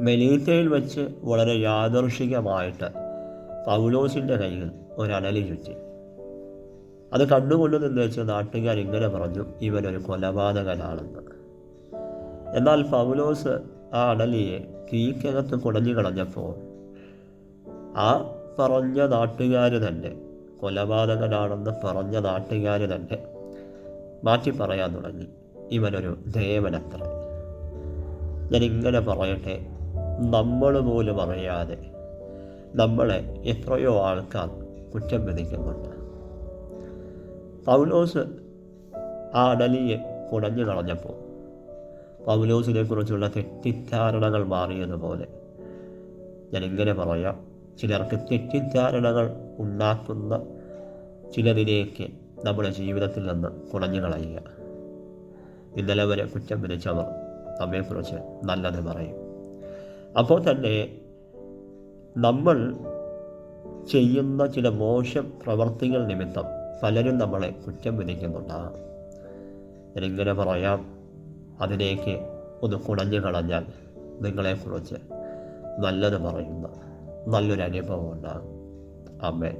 മെലീത്തയിൽ വെച്ച് വളരെ യാദർശികമായിട്ട് പൗലോസിന്റെ കയ്യിൽ ഒരനലി ചുറ്റി. അത് കണ്ടുകൊണ്ട് നിന്ന് വെച്ച്? നാട്ടുകാർ ഇങ്ങനെ പറഞ്ഞു ഇവനൊരു കൊലപാതകനാണെന്ന്. എന്നാൽ പൗലോസ് ആ അടലിയെ തീക്കകത്ത് കുടഞ്ഞു കളഞ്ഞപ്പോൾ ആ പറഞ്ഞ നാട്ടുകാർ തന്നെ കൊലപാതകനാണെന്ന് പറഞ്ഞ നാട്ടുകാർ തന്നെ മാറ്റി പറയാൻ തുടങ്ങി. ഇവനൊരു ദേവനത്ര. ഞാൻ ഇങ്ങനെ പറയട്ടെ നമ്മൾ പോലും അറിയാതെ നമ്മളെ എത്രയോ ആൾക്കാർ കുറ്റം വിധിക്കുന്നുണ്ട്. പൗലോസ് ആ അടലിയെ കുടഞ്ഞു കളഞ്ഞപ്പോൾ പൗലോസിനെ കുറിച്ചുള്ള തെറ്റിദ്ധാരണകൾ മാറിയതുപോലെ ഞാനിങ്ങനെ പറയാം. ചിലർക്ക് തെറ്റിദ്ധാരണകൾ ഉണ്ടാക്കുന്ന ചിലരിലേക്ക് നമ്മുടെ ജീവിതത്തിൽ നിന്ന് കുടഞ്ഞു കളയുക. ഇന്നലെ വരെ കുറ്റം വിധിച്ചവർ നമ്മെക്കുറിച്ച് നല്ലത് പറയും. അപ്പോൾ തന്നെ നമ്മൾ ചെയ്യുന്ന ചില മോശം പ്രവർത്തികൾ നിമിത്തം പലരും നമ്മളെ കുറ്റം വിധിക്കുന്നുണ്ടാകാം എനിങ്ങനെ പറയാം. അതിലേക്ക് ഒന്ന് കുടഞ്ഞു കളഞ്ഞാൽ നിങ്ങളെക്കുറിച്ച് നല്ലത് പറയുന്ന നല്ലൊരു അനുഭവം ഉണ്ടാകും അമ്മേ